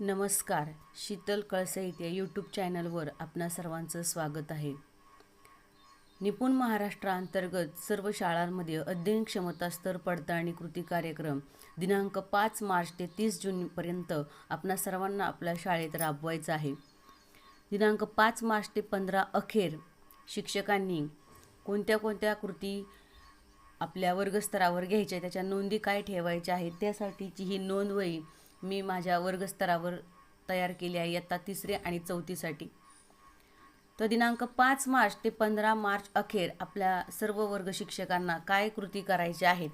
नमस्कार शीतल कळसईत या यूट्यूब चॅनलवर आपणा सर्वांचं स्वागत आहे. निपुण महाराष्ट्राअंतर्गत सर्व शाळांमध्ये अध्ययन क्षमता स्तर पडताळणी कृती कार्यक्रम दिनांक पाच मार्च ते तीस जूनपर्यंत आपणा सर्वांना आपल्या शाळेत राबवायचा आहे. दिनांक पाच मार्च ते पंधरा अखेर शिक्षकांनी कोणत्या कोणत्या कृती आपल्या वर्गस्तरावर घ्यायच्या त्याच्या नोंदी काय ठेवायच्या आहेत त्यासाठीची ही नोंदवही मी माझ्या वर्गस्तरावर तयार केली आहे इयत्ता तिसरी आणि चौथीसाठी. तर दिनांक पाच मार्च ते पंधरा मार्च अखेर आपल्या सर्व वर्ग शिक्षकांना काय कृती करायच्या आहेत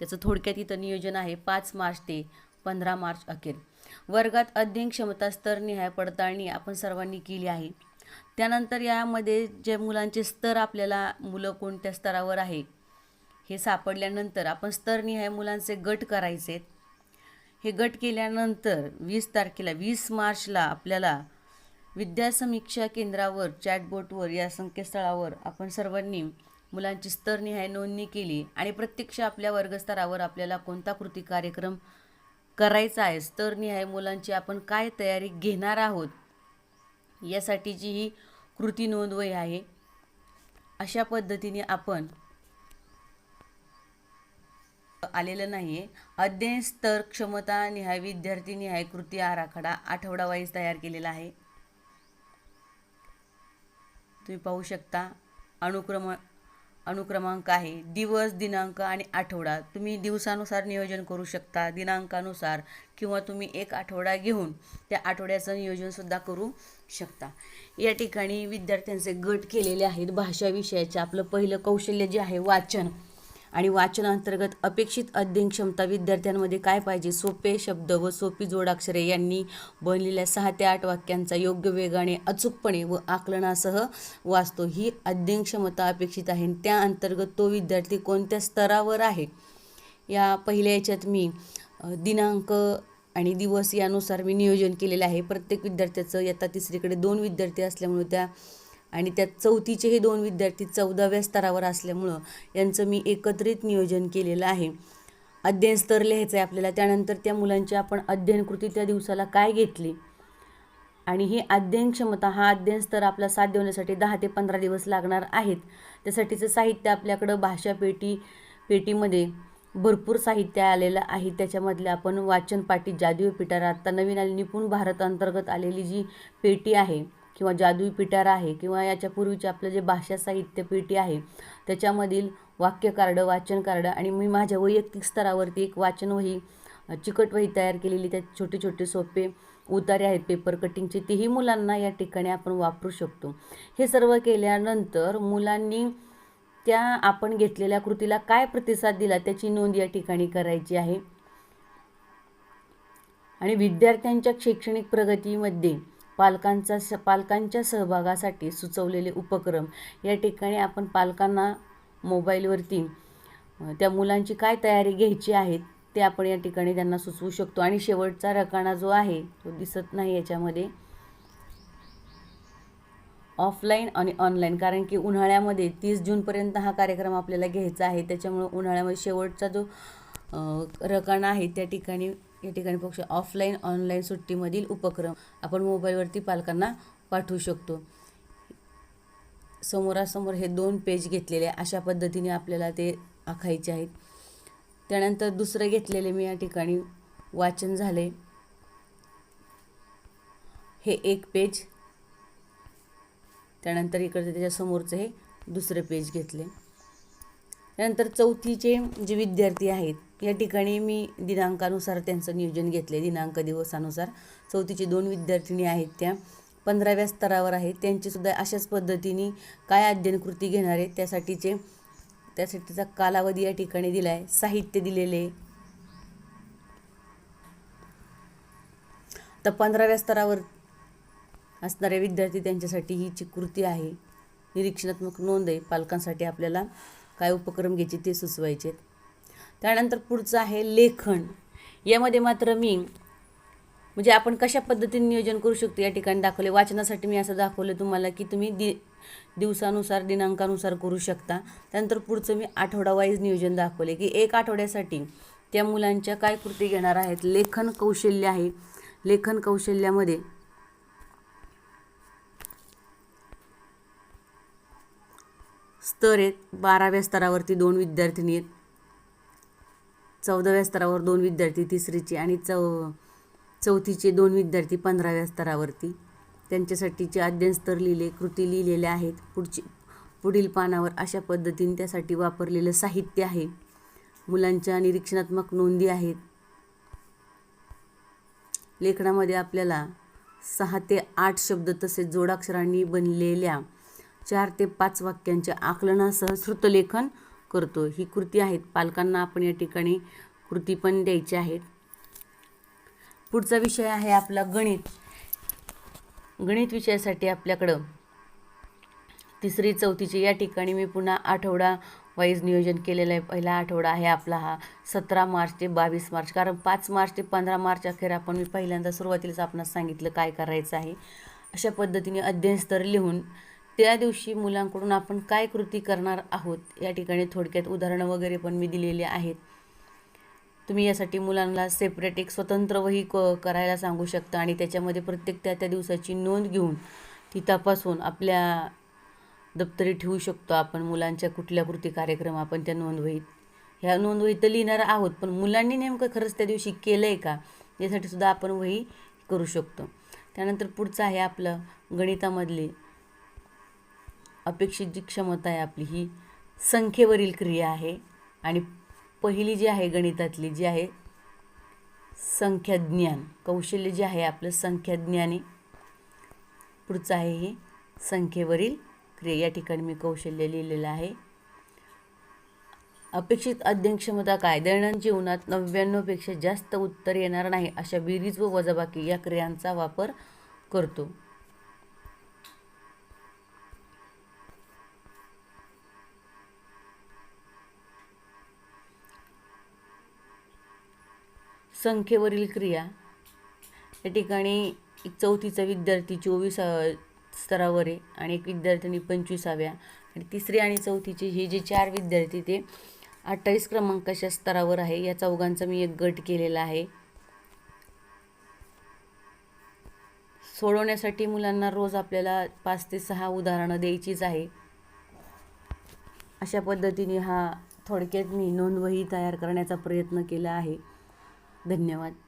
त्याचं थोडक्यात इथं नियोजन आहे. पाच मार्च ते पंधरा मार्च अखेर. वर्गात अध्ययन क्षमता स्तरनिहाय पडताळणी आपण सर्वांनी केली आहे. त्यानंतर यामध्ये जे मुलांचे स्तर आपल्याला मुलं कोणत्या स्तरावर आहे हे सापडल्यानंतर आपण स्तरनिहाय मुलांचे गट करायचे आहेत हे गट केल्यानंतर वीस तारखेला वीस मार्चला आपल्याला विद्यासमीक्षा केंद्रावर चॅटबोटवर या संकेतस्थळावर आपण सर्वांनी मुलांची स्तरनिहाय नोंदणी केली आणि प्रत्यक्ष आपल्या वर्गस्तरावर आपल्याला कोणता कृती कार्यक्रम करायचा आहे स्तरनिहाय मुलांची आपण काय तयारी घेणार आहोत यासाठीची ही कृती नोंदवही आहे. अशा पद्धतीने आपण आलेलं नाही आहे अध्ययन स्तर क्षमता निहाय विद्यार्थी निहाय कृती आराखडा आठवडा वाईज तयार केलेला आहे. तुम्ही पाहू शकता अनुक्रम अनुक्रमांक आहे. दिवस दिनांक आणि आठवडा. तुम्ही दिवसानुसार नियोजन करू शकता. दिनांकानुसार किंवा तुम्ही एक आठवडा घेऊन त्या आठवड्याचं नियोजनसुद्धा करू शकता. या ठिकाणी विद्यार्थ्यांचे गट केलेले आहेत. भाषा विषयाचे आपलं पहिलं कौशल्य जे आहे वाचन. आणि वाचनांतर्गत अपेक्षित अध्ययन क्षमता विद्यार्थ्यांमध्ये काय पाहिजे? सोपे शब्द व सोपी जोडाक्षरे यांनी बनलेल्या सहा ते आठ वाक्यांचा योग्य वेगाने अचूकपणे व आकलनासह वाचतो. ही अध्ययन क्षमता अपेक्षित आहे. त्या अंतर्गत तो विद्यार्थी कोणत्या स्तरावर आहे? या पहिल्या याच्यात मी दिनांक आणि दिवस यानुसार मी नियोजन केलेलं आहे. प्रत्येक विद्यार्थ्याचं इयत्ता तिसरीकडे दोन विद्यार्थी असल्यामुळे त्या आणि त्यात चौथीचे हे दोन विद्यार्थी चौदाव्या स्तरावर असल्यामुळं यांचं मी एकत्रित नियोजन केलेलं आहे. अध्ययन स्तर लिहायचं आहे आपल्याला. त्यानंतर त्या मुलांची आपण अध्ययन कृती त्या दिवसाला काय घेतली? आणि ही अध्ययन क्षमता हा अध्ययन स्तर आपला साध्य होण्यासाठी दहा ते पंधरा दिवस लागणार आहेत. त्यासाठीचं साहित्य आपल्याकडं भाषा पेटी पेटीमध्ये भरपूर साहित्य आलेलं आहे. त्याच्यामधले आपण वाचन पाटी जादुई पिटारा आत्ता नवीन आली निपुण भारत अंतर्गत आलेली जी पेटी आहे किंवा जादुई पिटार आहे किंवा याच्या पूर्वीचे आपलं जे भाषा साहित्य पेटी आहे त्याच्यामधील वाक्य कार्ड वाचन कार्ड आणि मी माझ्या वैयक्तिक स्तरावरती एक वाचन वही तयार केलेली त्यात छोटे छोटे सोपे उतारे आहेत पेपर कटिंगचे तेही मुलांना या ठिकाणी आपण वापरू शकतो. हे सर्व केल्यानंतर मुलांनी त्या आपण घेतलेल्या कृतीला काय प्रतिसाद दिला त्याची नोंद या ठिकाणी करायची आहे. आणि विद्यार्थ्यांच्या शैक्षणिक प्रगतीमध्ये पालकांचा स पालकांच्या सहभागासाठी सुचवलेले उपक्रम. या ठिकाणी आपण पालकांना मोबाईलवरती त्या मुलांची काय तयारी घ्यायची आहे ते आपण या ठिकाणी त्यांना सुचवू शकतो. आणि शेवटचा रकाना जो आहे तो दिसत नाही याच्यामध्ये. ऑफलाईन आणि ऑनलाईन कारण की उन्हाळ्यामध्ये तीस जूनपर्यंत हा कार्यक्रम आपल्याला घ्यायचा आहे. त्याच्यामुळं उन्हाळ्यामध्ये शेवटचा जो रकाना आहे त्या ठिकाणी या ठिकाणी पक्ष ऑफलाईन ऑनलाईन सुट्टीमधील उपक्रम आपण मोबाईलवरती पालकांना पाठवू शकतो. समोरासमोर हे दोन पेज घेतलेले अशा पद्धतीने आपल्याला ते आखायचे आहेत. त्यानंतर दुसरं घेतलेले मी या ठिकाणी वाचन झाले हे एक पेज त्यानंतर इकडचं त्याच्यासमोरचं हे दुसरं पेज घेतले त्यानंतर चौथीचे जे विद्यार्थी आहेत या ठिकाणी मी दिनांकानुसार त्यांचं नियोजन घेतले दिनांक दिवसानुसार. चौथीचे दोन विद्यार्थिनी आहेत त्या. पंधराव्या स्तरावर आहेत. त्यांचीसुद्धा अशाच पद्धतीने काय अध्ययन कृती घेणार आहेत त्यासाठीचे त्यासाठीचा कालावधी या ठिकाणी दिला आहे साहित्य दिलेले. तर पंधराव्या स्तरावर असणारे विद्यार्थी त्यांच्यासाठी ही जी कृती आहे निरीक्षणात्मक नोंद आहे पालकांसाठी आपल्याला काय उपक्रम घ्यायचे ते सुचवायचे त्यानंतर पुढचं आहे लेखन. यामध्ये मात्र मी म्हणजे आपण कशा पद्धतीने नियोजन करू शकतो या ठिकाणी दाखवले? वाचनासाठी मी असं दाखवलं तुम्हाला की तुम्ही दि दिवसानुसार दिनांकानुसार करू शकता. त्यानंतर पुढचं मी आठवडा वाईज नियोजन दाखवले की एक आठवड्यासाठी त्या मुलांच्या काय कृती घेणार आहेत? लेखन कौशल्य आहे. लेखन कौशल्यामध्ये स्तर आहेत बाराव्या स्तरावरती दोन विद्यार्थिनी आहेत. चौदाव्या स्तरावर दोन विद्यार्थी तिसरीचे आणि चौ चौथीचे दोन विद्यार्थी पंधराव्या स्तरावरती. त्यांच्यासाठीचे अध्ययनस्तर लिहिले कृती लिहिलेल्या आहेत. पुढची पुढील पानावर अशा पद्धतीने त्यासाठी वापरलेलं साहित्य आहे. मुलांच्या निरीक्षणात्मक नोंदी आहेत. लेखनामध्ये आपल्याला सहा ते आठ शब्द तसेच जोडाक्षरांनी बनलेल्या चार ते पाच वाक्यांच्या आकलनासह श्रुतलेखन करतो. ही कृती आहेत. पालकांना आपण या ठिकाणी कृती पण द्यायची आहेत. पुढचा विषय आहे आपला गणित. गणित विषयासाठी आपल्याकडं तिसरी चौथीची या ठिकाणी मी पुन्हा आठवडा वाईज नियोजन केलेलं आहे. पहिला आठवडा आहे आपला हा सतरा मार्च ते बावीस मार्च. कारण पाच मार्च ते पंधरा मार्च अखेर आपण मी पहिल्यांदा सुरुवातीलाच आपणास सांगितलं काय करायचं आहे. अशा पद्धतीने अध्ययन स्तर लिहून त्या दिवशी मुलांकडून आपण काय कृती करणार आहोत या ठिकाणी थोडक्यात उदाहरणं वगैरे पण मी दिलेली आहेत. तुम्ही यासाठी मुलांना सेपरेट एक स्वतंत्र वही क करायला सांगू शकता आणि त्याच्यामध्ये प्रत्येक त्या त्या दिवसाची नोंद घेऊन ती तपासून आपल्या दप्तरी ठेवू शकतो आपण मुलांच्या कुठल्या कृती कार्यक्रम आपण त्या नोंदवहीत. ह्या नोंदवही तर लिहिणार आहोत पण मुलांनी नेमकं खरंच त्या दिवशी केलं आहे का? यासाठी सुद्धा आपण वही करू शकतो. त्यानंतर पुढचं आहे आपलं गणितामधली अपेक्षित जी क्षमता आहे आपली ही संख्येवरील क्रिया आहे. आणि पहिली जी आहे गणितातली जी आहे संख्याज्ञान. कौशल्य जे आहे आपलं संख्याज्ञाने. पुढचं आहे हे संख्येवरील क्रिया. या ठिकाणी मी कौशल्य लिहिलेलं आहे. अपेक्षित अध्ययन क्षमता काय? दैनंदिन जीवनात नव्याण्णवपेक्षा जास्त उत्तर येणार नाही अशा बेरीज व वजाबाकी या क्रियांचा वापर करतो. संख्येवरील क्रिया. या ठिकाणी एक चौथीचा विद्यार्थी चोवीस स्तरावर आहे आणि एक विद्यार्थिनी पंचवीसाव्या आणि तिसरी आणि चौथीचे हे जे चार विद्यार्थी ते अठ्ठावीस क्रमांकाच्या स्तरावर आहे. या चौघांचा मी एक गट केलेला आहे. सोडवण्यासाठी मुलांना रोज आपल्याला पाच ते सहा उदाहरणं द्यायचीच आहे. अशा पद्धतीने हा थोडक्यात मी नोंदवही तयार करण्याचा प्रयत्न केला आहे. धन्यवाद.